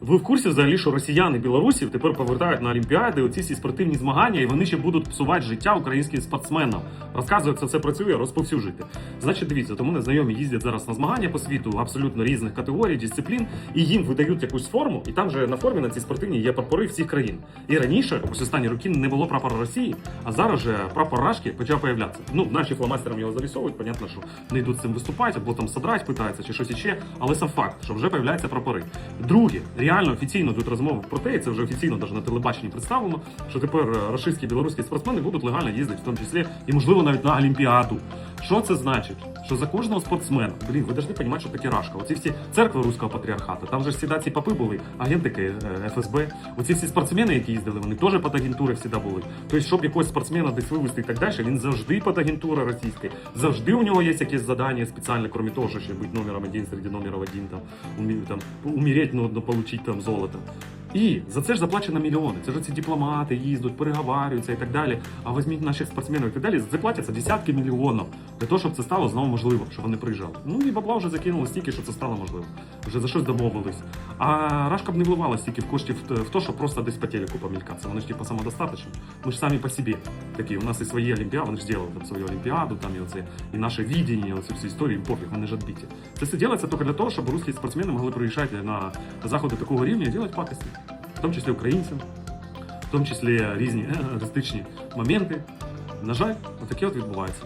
Ви в курсі взагалі, що росіяни білорусів тепер повертають на Олімпіади оці всі спортивні змагання, і вони ще будуть псувати життя українським спортсменам. Розказую, як це все працює, розповсюджуйте. Значить, дивіться, тому незнайомі їздять зараз на змагання по світу абсолютно різних категорій, дисциплін, і їм видають якусь форму, і там же на формі на цій спортивній є прапори всіх країн. І раніше, ось останні роки, не було прапора Росії, а зараз же прапор Рашки почав появлятися. Ну, наші фломастерам його завісовують, понятно, що не йдуть з цим виступати, або там содрать питаються, чи щось іще, але сам факт, що вже появляються прапори. Друге, реально офіційно йдуть розмови про те, і це вже офіційно навіть на телебаченні представлено, що тепер е, рашистські білоруські спортсмени будуть легально їздити, в тому числі і можливо навіть на Олімпіаду. Що це значить? Що за кожного спортсмена, блін, ви повинні розуміти, що таке рашка. Оці всі церкви руського патріархату, там же ж всі ці попи були, агентики е, ФСБ. Оці всі спортсмени, які їздили, вони теж під агентури всі були. Тобто, щоб якогось спортсмена десь вивести і так далі, він завжди під агентури російської, завжди у нього є якесь завдання спеціальне, крім того, що ще бути номером один серед номерів один, там, умі- там умереть, ну, получить там золото. І за це ж заплачено мільйони. Це ж ці дипломати їздять, переговарюються і так далі. А візьміть наших спортсменів і так далі. Заплатяться десятки мільйонів для того, щоб це стало знову можливо, щоб вони приїжджали. Ну і бабла вже закинули стільки, що це стало можливо. Вже за щось домовились. А Рашка б не вливала стільки в коштів в то, що просто десь по телеку помількатися. Вони ж типу самодостаточні. Ми ж самі по собі такі. У нас і свої олімпіади, вони ж зробили там свою олімпіаду, там і оце, і наше відіння, оці всі історії, пофіг, вони ж відбиті. Це все робиться тільки для того, щоб русські спортсмени могли приїжджати на заходи такого рівня і робити пакості. В тому числі українцям, в тому числі різні е, аристичні моменти. На жаль, отаке от відбувається.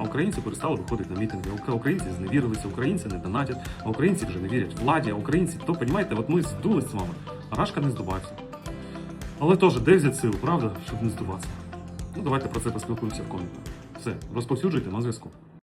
А українці перестали виходити на мітинги. Українці зневірилися, українці не донатять, а українці вже не вірять владі, а українці, то розумієте, от ми здулись з вами, а Рашка не здобався. Але теж, де взяти силу, правда, щоб не здобатися? Ну, давайте про це поспілкуємося в коментах. Все, розповсюджуйте на зв'язку.